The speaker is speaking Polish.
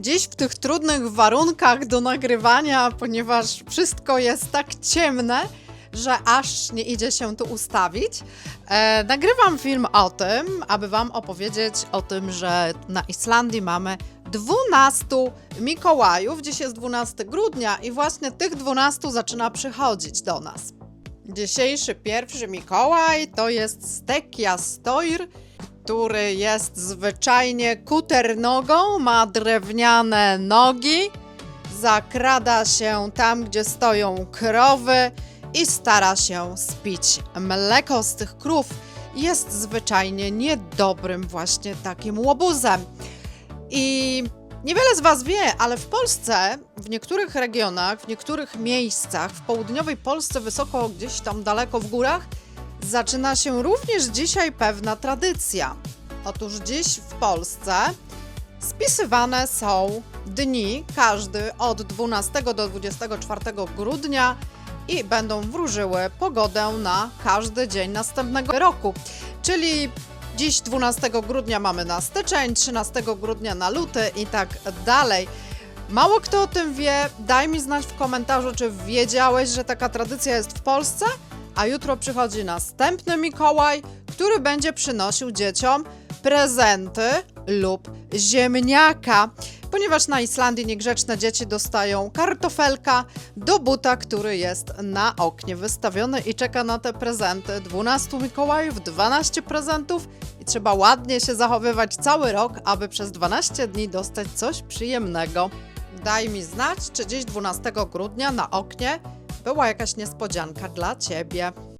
Dziś w tych trudnych warunkach do nagrywania, ponieważ wszystko jest tak ciemne, że aż nie idzie się tu ustawić. E, nagrywam film o tym, aby Wam opowiedzieć o tym, że na Islandii mamy 12 Mikołajów. Dziś jest 12 grudnia i właśnie tych 12 zaczyna przychodzić do nas. Dzisiejszy pierwszy Mikołaj to jest Stekia Stoir, który jest zwyczajnie kuternogą, ma drewniane nogi, zakrada się tam, gdzie stoją krowy i stara się spić mleko z tych krów. Jest zwyczajnie niedobrym właśnie takim łobuzem. I niewiele z Was wie, ale w Polsce, w niektórych regionach, w niektórych miejscach, w południowej Polsce, wysoko gdzieś tam daleko w górach, zaczyna się również dzisiaj pewna tradycja. Otóż dziś w Polsce spisywane są dni, każdy od 12 do 24 grudnia i będą wróżyły pogodę na każdy dzień następnego roku. Czyli dziś 12 grudnia mamy na styczeń, 13 grudnia na luty i tak dalej. Mało kto o tym wie, daj mi znać w komentarzu, czy wiedziałeś, że taka tradycja jest w Polsce, a jutro przychodzi następny Mikołaj, który będzie przynosił dzieciom prezenty lub ziemniaka. Ponieważ na Islandii niegrzeczne dzieci dostają kartofelka do buta, który jest na oknie wystawiony i czeka na te prezenty. 12 Mikołajów, 12 prezentów i trzeba ładnie się zachowywać cały rok, aby przez 12 dni dostać coś przyjemnego. Daj mi znać, czy dziś 12 grudnia na oknie była jakaś niespodzianka dla Ciebie.